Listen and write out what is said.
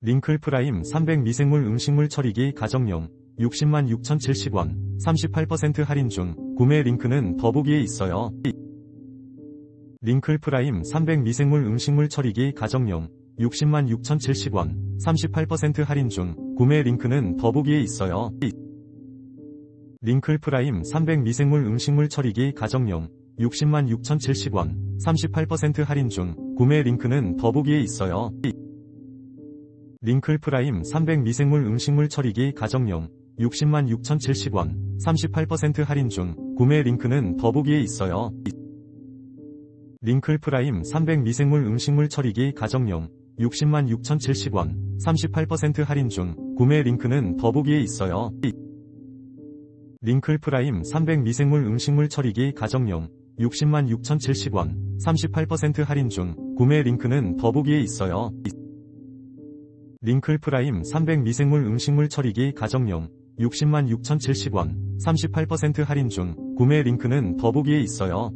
링클 프라임 300 미생물 음식물 처리기 가정용 60만 6,070원 38% 할인 중 구매 링크는 더보기에 있어요. 링클 프라임 300 미생물 음식물 처리기 가정용 60만 6,070원 38% 할인 중 구매 링크는 더보기에 있어요. 링클 프라임 300 미생물 음식물 처리기 가정용 60만 6,070원 38% 할인 중 구매 링크는 더보기에 있어요. 링클 프라임 300 미생물 음식물 처리기 가정용 60만 6,070원 38% 할인 중 구매 링크는 더보기에 있어요. 링클 프라임 300 미생물 음식물 처리기 가정용 60만 6,070원 38% 할인 중 구매 링크는 더보기에 있어요. 링클 프라임 300 미생물 음식물 처리기 가정용 60만 6,070원 38% 할인 중 구매 링크는 더보기에 있어요. 링클 프라임 300 미생물 음식물 처리기 가정용 60만 6,070원 38% 할인 중 구매 링크는 더보기에 있어요.